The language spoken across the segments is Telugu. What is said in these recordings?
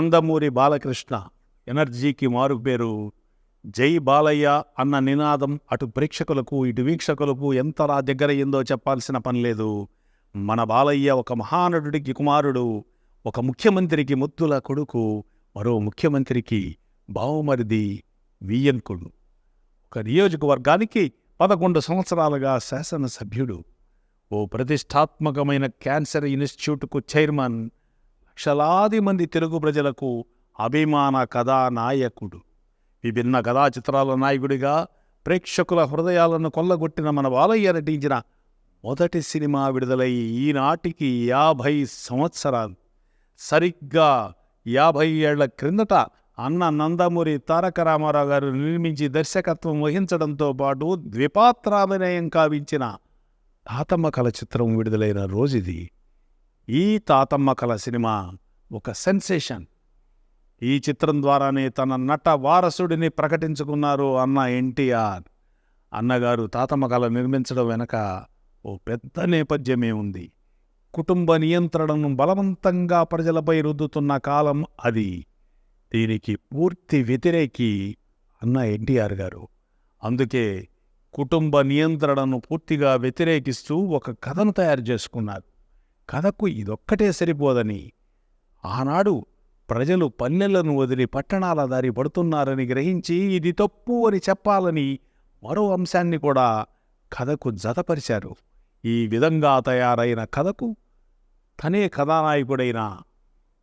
నందమూరి బాలకృష్ణ ఎనర్జీకి మారు పేరు. జై బాలయ్య అన్న నినాదం అటు ప్రేక్షకులకు ఇటు వీక్షకులకు ఎంతలా దగ్గరయ్యిందో చెప్పాల్సిన పని లేదు. మన బాలయ్య ఒక మహానటుడికి కుమారుడు ఒక ముఖ్యమంత్రికి ముద్దుల కొడుకు మరో ముఖ్యమంత్రికి బావుమరిది వియ్యంకుడు ఒక నియోజకవర్గానికి పదకొండు సంవత్సరాలుగా శాసనసభ్యుడు. ఓ ప్రతిష్టాత్మకమైన క్యాన్సర్ ఇన్స్టిట్యూట్కు చైర్మన్ లక్షలాది మంది తెలుగు ప్రజలకు అభిమాన కథానాయకుడు విభిన్న కథా చిత్రాల నాయకుడిగా ప్రేక్షకుల హృదయాలను కొల్లగొట్టిన మన బాలయ్య నటించిన మొదటి సినిమా విడుదలై ఈనాటికి యాభై సంవత్సరాలు. సరిగ్గా యాభై ఏళ్ళ క్రిందట అన్న నందమూరి తారక రామారావు గారు నిర్మించి దర్శకత్వం వహించడంతో పాటు ద్విపాత్రాభినయం కావించిన తాతమ్మ కళ చిత్రం విడుదలైన రోజుది. ఈ తాతమ్మ కళ సినిమా ఒక సెన్సేషన్. ఈ చిత్రం ద్వారానే తన నట వారసుడిని ప్రకటించుకున్నారు అన్న ఎన్టీఆర్. అన్నగారు తాతమ్మ కళ నిర్మించడం వెనక ఓ పెద్ద నేపథ్యమే ఉంది. కుటుంబ నియంత్రణను బలవంతంగా ప్రజలపై రుద్దుతున్న కాలం అది. దీనికి పూర్తి వ్యతిరేకి అన్న ఎన్టీఆర్ గారు. అందుకే కుటుంబ నియంత్రణను పూర్తిగా వ్యతిరేకిస్తూ ఒక కథను తయారు చేసుకున్నారు. కథకు ఇదొక్కటే సరిపోదని. ఆనాడు ప్రజలు పల్లెలను వదిలి పట్టణాల దారి పడుతున్నారని గ్రహించి ఇది తప్పు అని చెప్పాలని మరో అంశాన్ని కూడా కథకు జతపరిచారు. ఈ విధంగా తయారైన కథకు తనే కథానాయకుడైన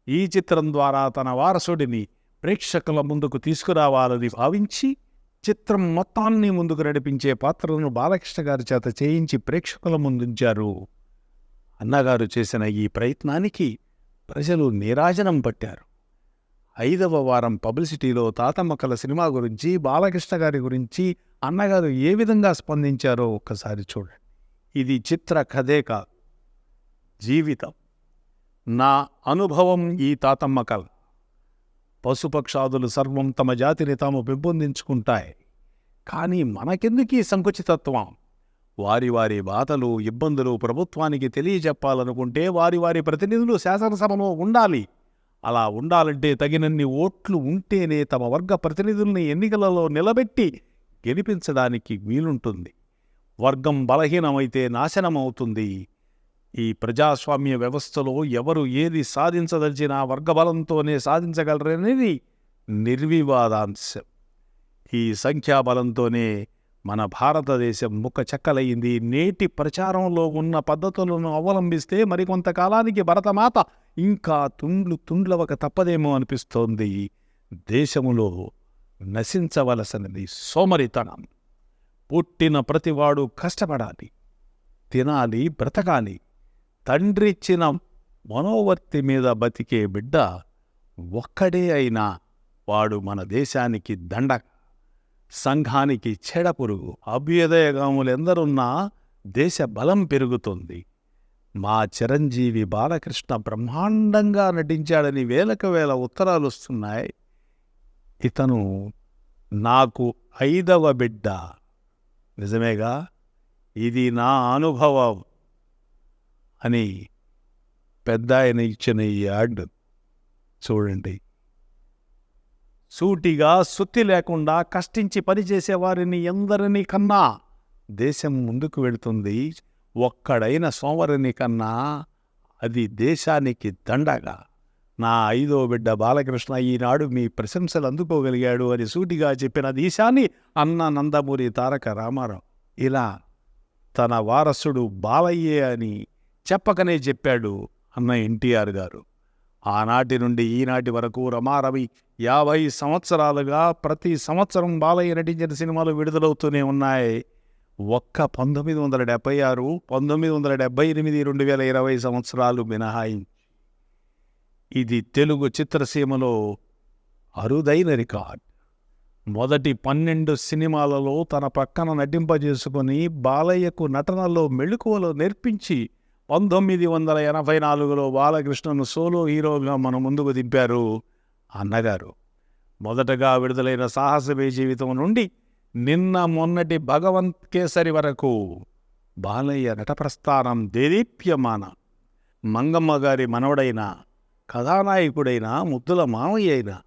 ఈ చిత్రం ద్వారా తన వారసుడిని ప్రేక్షకుల ముందుకు తీసుకురావాలని భావించి చిత్రం మొత్తాన్ని ముందుకు నడిపించే పాత్రను బాలకృష్ణ గారి చేత చేయించి ప్రేక్షకుల ముందుంచారు. అన్నగారు చేసిన ఈ ప్రయత్నానికి ప్రజలు నీరాజనం పట్టారు. ఐదవ వారం పబ్లిసిటీలో తాతమ్మకల సినిమా గురించి బాలకృష్ణ గారి గురించి అన్నగారు ఏ విధంగా స్పందించారో ఒక్కసారి చూడండి. ఇది చిత్ర కథే కాదు. జీవితం. నా అనుభవం ఈ తాతమ్మ కళ. పశుపక్షాదులు సర్వం తమ జాతిని తాము పెంపొందించుకుంటాయి. కానీ మనకెందుకు ఈ సంకుచితత్వం? వారి వారి బాధలు ఇబ్బందులు ప్రభుత్వానికి తెలియజెప్పాలనుకుంటే వారి వారి ప్రతినిధులు శాసనసభలో ఉండాలి. అలా ఉండాలంటే తగినన్ని ఓట్లు ఉంటేనే తమ వర్గ ప్రతినిధుల్ని ఎన్నికలలో నిలబెట్టి గెలిపించడానికి వీలుంటుంది. వర్గం బలహీనమైతే నాశనమవుతుంది. ఈ ప్రజాస్వామ్య వ్యవస్థలో ఎవరు ఏది సాధించదలిచినా వర్గబలంతోనే సాధించగలరనేది నిర్వివాదాంశం. ఈ సంఖ్యాబలంతోనే మన భారతదేశం ముక్క చెక్కలయ్యింది. నేటి ప్రచారంలో ఉన్న పద్ధతులను అవలంబిస్తే మరికొంతకాలానికి భరతమాత ఇంకా తుండ్లు తుండ్లవక తప్పదేమో అనిపిస్తోంది. దేశములో నశించవలసినది సోమరితనం. పుట్టిన ప్రతివాడు కష్టపడాలి తినాలి బ్రతకాలి. తండ్రిచ్చిన మనోవర్తి మీద బతికే బిడ్డ ఒక్కడే అయినా వాడు మన దేశానికి దండక. సంఘానికి చెడపురుగు. అభ్యుదయగాములెందరున్నా దేశ బలం పెరుగుతుంది. మా చిరంజీవి బాలకృష్ణ బ్రహ్మాండంగా నటించాడని వేలకు వేల ఉత్తరాలు వస్తున్నాయి ఇతను నాకు ఐదవ బిడ్డ. నిజమేగా? ఇది నా అనుభవం. అని పెద్ద ఆయన ఇచ్చిన ఈ యాడ్ చూడండి. సూటిగా సుత్తి లేకుండా కష్టించి పనిచేసే వారిని ఎందరిని కన్నా దేశం ముందుకు వెళుతుంది. ఒక్కడైన సోమరిని కన్నా అది దేశానికి దండగా. నా ఐదో బిడ్డ బాలకృష్ణ ఈనాడు మీ ప్రశంసలు అందుకోగలిగాడు అని సూటిగా చెప్పిన దేశాన్ని అన్న నందమూరి తారక రామారావు. ఇలా తన వారసుడు బాలయ్యే అని చెప్పకనే చెప్పాడు అన్న ఎన్టీఆర్ గారు. ఆనాటి నుండి ఈనాటి వరకు రమారవి యాభై సంవత్సరాలుగా ప్రతి సంవత్సరం బాలయ్య నటించిన సినిమాలు విడుదలవుతూనే ఉన్నాయి. ఒక్క పంతొమ్మిది వందల డెబ్బై ఆరు పంతొమ్మిది వందల డెబ్బై ఎనిమిది రెండు వేల ఇరవై సంవత్సరాలు మినహాయించి ఇది తెలుగు చిత్రసీమలో అరుదైన రికార్డ్. మొదటి పన్నెండు సినిమాలలో తన పక్కన నటింపజేసుకుని బాలయ్యకు నటనలో మెళుకువలు నేర్పించి పంతొమ్మిది వందల ఎనభై నాలుగులో బాలకృష్ణను సోలో హీరోగా మన ముందుకు దింపారు అన్నగారు. మొదటగా విడుదలైన సాహసమే జీవితం నుండి నిన్న మొన్నటి భగవంత్ కేసరి వరకు బాలయ్య నట ప్రస్థానం దేదీప్యమాన. మంగమ్మ గారి మనవడైన కథానాయకుడైన ముద్దుల మామయ్య అయిన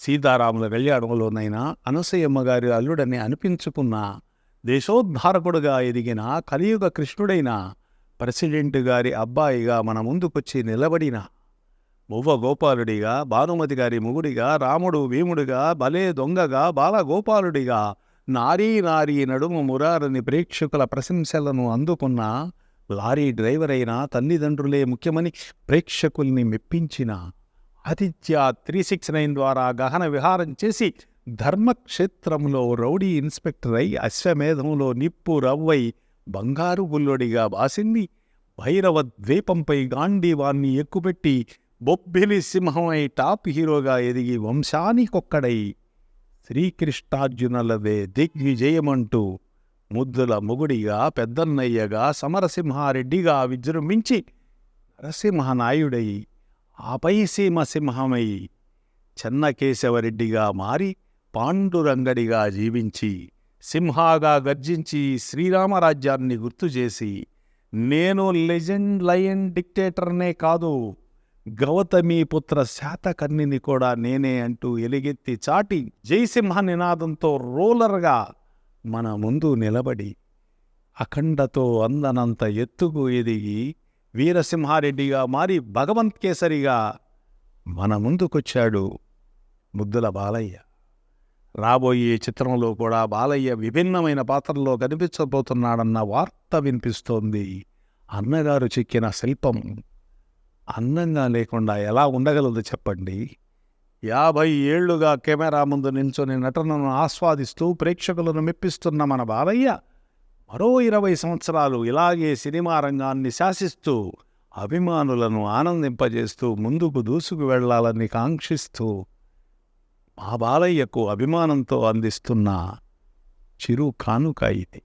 సీతారాముల కళ్యాణంలోనైనా అనసూయమ్మ గారి అల్లుడని అనిపించుకున్న దేశోద్ధారకుడుగా ఎదిగిన కలియుగ కృష్ణుడైన ప్రెసిడెంట్ గారి అబ్బాయిగా మన ముందుకొచ్చి నిలబడిన మువ్వ గోపాలుడిగా భానుమతి గారి ముగుడిగా రాముడు భీముడిగా భలే దొంగగా బాలగోపాలుడిగా నారీ నారీ నడుము మురారని ప్రేక్షకుల ప్రశంసలను అందుకున్న లారీ డ్రైవర్ అయిన తల్లిదండ్రులే ముఖ్యమని ప్రేక్షకుల్ని మెప్పించిన ఆదిత్య త్రీ సిక్స్ నైన్ ద్వారా గహన విహారం చేసి ధర్మక్షేత్రంలో రౌడీ ఇన్స్పెక్టర్ అయి అశ్వమేధంలో నిప్పు రవ్వై బంగారు బుల్లొడిగా బాసింది. భైరవ ద్వీపంపై గాంధీవాన్ని ఎక్కుపెట్టి బొబ్బిలి సింహమై టాప్ హీరోగా ఎదిగి వంశానికొక్కడై శ్రీకృష్ణార్జునులదే దిగ్విజయమంటూ ముద్దుల మొగుడిగా పెద్దన్నయ్యగా సమరసింహారెడ్డిగా విజృంభించి నరసింహనాయుడై ఆపై సీమసింహమై చెన్నకేశవరెడ్డిగా మారి పాండురంగడిగా జీవించి సింహాగా గర్జించి శ్రీరామరాజ్యాన్ని గుర్తుచేసి నేను లెజెండ్ లయన్ డిక్టేటర్నే కాదు గౌతమీపుత్ర శాతకర్ణిని కూడా నేనే అంటూ ఎలుగెత్తి చాటి జయసింహ నినాదంతో రోలర్గా మన ముందు నిలబడి అఖండతో అందనంత ఎత్తుకు ఎదిగి వీరసింహారెడ్డిగా మారి భగవంత్ కేసరిగా మన ముందుకొచ్చాడు ముద్దుల బాలయ్య. రాబోయే చిత్రంలో కూడా బాలయ్య విభిన్నమైన పాత్రలో కనిపించబోతున్నాడన్న వార్త వినిపిస్తోంది. అన్నగారు చెక్కిన శిల్పం అందంగా లేకుండా ఎలా ఉండగలదు చెప్పండి? యాభై ఏళ్ళుగా కెమెరా ముందు నిల్చొని నటనను ఆస్వాదిస్తూ ప్రేక్షకులను మెప్పిస్తున్న మన బాలయ్య మరో ఇరవై సంవత్సరాలు ఇలాగే సినిమా రంగాన్ని శాసిస్తూ అభిమానులను ఆనందింపజేస్తూ ముందుకు దూసుకు వెళ్ళాలని కాంక్షిస్తూ మా బాలయ్యకు అభిమానంతో అందిస్తున్న చిరు కానుక ఇది.